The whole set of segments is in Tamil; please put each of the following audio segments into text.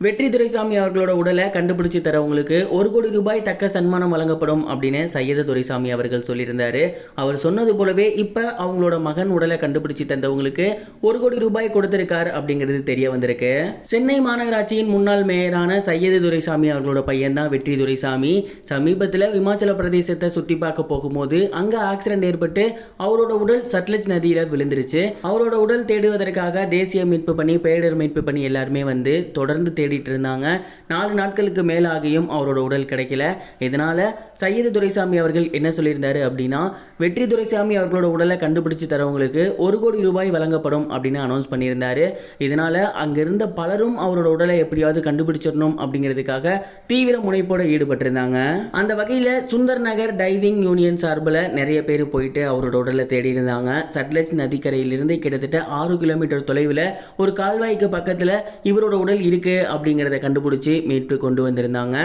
வெற்றி துரைசாமி அவர்களோட உடலை கண்டுபிடிச்சு தரவங்களுக்கு ஒரு கோடி ரூபாய் தக்க சன்மானம் வழங்கப்படும் அப்படின்னு சையது துரைசாமி அவர்கள் சொல்லியிருந்தாரு. அவர் சொன்னது போலவே இப்போ அவங்களோட மகன் உடலை கண்டுபிடிச்சு தந்தவங்களுக்கு ஒரு கோடி ரூபாய் கொடுத்திருக்கார் அப்படிங்கிறது தெரிய வந்திருக்கு. சென்னை மாநகராட்சியின் முன்னாள் மேயரான சையது துரைசாமி அவர்களோட பையன் தான் வெற்றி துரைசாமி. சமீபத்தில் இமாச்சல பிரதேசத்தை சுற்றி பார்க்க போகும்போது அங்கே ஆக்சிடென்ட் ஏற்பட்டு அவரோட உடல் சட்லஜ் நதியில் விழுந்துருச்சு. அவரோட உடல் தேடுவதற்காக தேசிய மீட்பு பணி பேரிடர் மீட்பு பணி எல்லாருமே வந்து தொடர்ந்து தேடிட்டு இருந்தாங்க நாலு நாட்களுக்கு மேலாகியும் அவரோட உடல் கிடைக்கல. இதனால சையது துரைசாமி அவர்கள் என்ன சொல்லியிருந்தாரு அப்படின்னா வெற்றி துரைசாமி அவர்களோட உடலை கண்டுபிடிச்சு தரவங்களுக்கு ஒரு கோடி ரூபாய் வழங்கப்படும் அப்படின்னு அனௌன்ஸ் பண்ணியிருந்தாரு. இதனால அங்கிருந்த பலரும் அவரோட உடலை எப்படியாவது கண்டுபிடிச்சிடணும் அப்படிங்கிறதுக்காக தீவிர முனைப்போட ஈடுபட்டிருந்தாங்க. அந்த வகையில் சுந்தர் நகர் டைவிங் யூனியன் சார்பில் நிறைய பேர் போயிட்டு அவரோட உடலை தேடி இருந்தாங்க சட்லஜ் நதிக்கரையிலிருந்து கிட்டத்தட்ட ஆறு கிலோமீட்டர் தொலைவில் ஒரு கால்வாய்க்கு பக்கத்தில் இவரோட உடல் இருக்கு அப்படிங்கிறத கண்டுபிடிச்சி மீட்டு கொண்டு வந்திருந்தாங்க.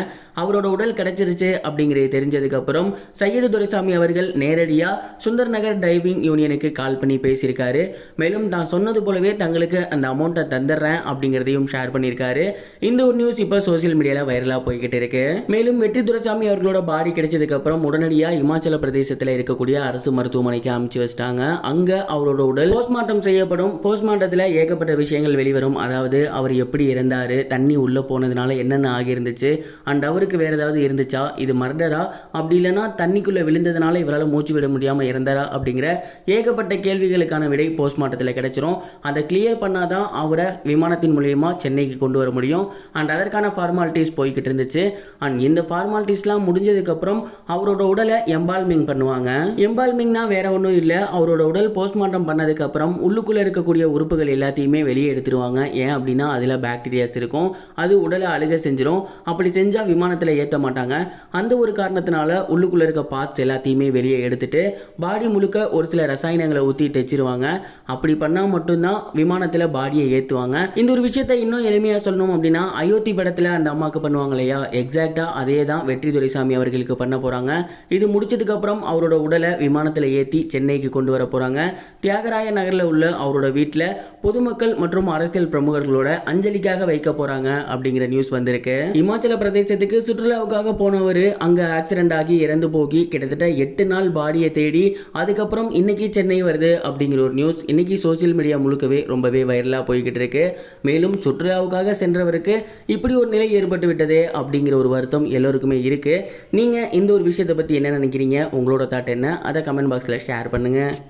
அவரோட உடல் கிடைச்சிருச்சு அப்படிங்கிறது தெரிஞ்சதுக்கப்புறம் சையது துரைசாமி அவர்கள் நேரடியாக சுந்தர் நகர் டைவிங் யூனியனுக்கு கால் பண்ணி பேசியிருக்காரு. மேலும் தான் சொன்னது போலவே தங்களுக்கு அந்த அமௌண்ட்டை தந்துடுறேன் அப்படிங்கிறதையும் ஷேர் பண்ணியிருக்காரு. இந்த ஒரு நியூஸ் இப்போ சோஷியல் மீடியாவில் வைரலாக போய்கிட்டு இருக்கு. மேலும் வெற்றி துரைசாமி அவர்களோட பாடி கிடைச்சதுக்கப்புறம் உடனடியாக இமாச்சல பிரதேசத்தில் இருக்கக்கூடிய அரசு மருத்துவமனைக்கு அமைச்சு வச்சிட்டாங்க. அங்கே அவரோட உடல் போஸ்ட்மார்ட்டம் செய்யப்படும். போஸ்ட்மார்ட்டத்தில் ஏகப்பட்ட விஷயங்கள் வெளிவரும். அதாவது அவர் எப்படி இறந்தார் தண்ணி உள்ளே போனதுனால என்னென்ன ஆகியிருந்துச்சு? அண்ட் அவருக்கு வேறு ஏதாவது இருந்துச்சா? இது மர்டரா? அப்படி இல்லைன்னா தண்ணிக்குள்ளே விழுந்ததுனால இவரால் மூச்சு விட முடியாமல் இறந்தாரா? அப்படிங்கிற ஏகப்பட்ட கேள்விகளுக்கான விடை போஸ்ட்மார்ட்டத்தில் கிடைச்சிரும். அதை கிளியர் பண்ணாதான் அவரை விமானத்தின் மூலியமாக சென்னைக்கு கொண்டு வர முடியும். அண்ட் அதற்கான ஃபார்மாலிட்டிஸ் போய்கிட்டு இருந்துச்சு. அண்ட் இந்த ஃபார்மாலிட்டிஸ்லாம் முடிஞ்சதுக்கப்புறம் அவரோட உடலை எம்பால்மிங் பண்ணுவாங்க. எம்பால்மிங்னா வேற ஒன்றும் இல்லை. அவரோட உடல் போஸ்ட்மார்ட்டம் பண்ணதுக்கப்புறம் உள்ளுக்குள்ளே இருக்கக்கூடிய உறுப்புகள் எல்லாத்தையுமே வெளியே எடுத்துருவாங்க. ஏன் அப்படின்னா அதில் பாக்டீரியாஸ் இருக்கும். அது உடலை அழுக செஞ்சிடும் அப்படி செஞ்சால் விமானத்தில் ஏற்ற மாட்டாங்க. அந்த ஒரு காரணத்தினால உள்ளுக்குள்ளே இருக்க பார்ட்ஸ் எல்லாத்தையுமே வெளியே எடுத்துட்டு பாடி முழுக்க ஒரு சில ரசாயனங்களை ஊற்றி தைச்சிருவாங்க அப்படி பண்ணால் மட்டும்தான் விமானத்தில் பாடியை ஏற்றுவாங்க இந்த ஒரு விஷயத்தை இன்னும் எளிமையாக சொல்லணும் அப்படின்னா அயோத்தி படத்தில் அந்த அம்மாவுக்கு பண்ணுவாங்க இல்லையா? எக்ஸாக்டாக அதே தான் வெற்றி துரைசாமி அவர்களுக்கு பண்ண போகிறாங்க இது முடிச்சதுக்கப்புறம் அவரோட உடலை விமானத்தில் ஏற்றி சென்னைக்கு கொண்டு வர போகிறாங்க தியாகராய நகரில் உள்ள அவரோட வீட்டில் பொதுமக்கள் மற்றும் அரசியல் பிரமுகர்களோட அஞ்சலிக்காக வைக்க போகிறாங்க அப்படிங்கிற நியூஸ் வந்திருக்கு. இமாச்சல பிரதேசத்துக்கு சுற்றுலாவுக்காக போனவர் அங்கே ஆக்சிடென்ட் ஆகி இறந்து போகி கிட்டத்தட்ட எட்டு நாள் பாடியை தேடி அதுக்கப்புறம் இன்னைக்கு சென்னை வருது அப்படிங்கிற ஒரு நியூஸ் இன்னைக்கு சோஷியல் மீடியா முழுக்கவே ரொம்பவே வைரலாக போய்கிட்டு இருக்கு. மேலும் சுற்றுலாவுக்காக சென்றவருக்கு இப்படி ஒரு நிலை ஏற்பட்டு விட்டது அப்படிங்கிற ஒரு வருத்தம் எல்லோருக்குமே இருக்கு. நீங்கள் இந்த ஒரு விஷயத்தை பற்றி என்ன நினைக்கிறீங்க? உங்களோட தாட் என்ன? அதை கமெண்ட் பாக்ஸில் ஷேர் பண்ணுங்க.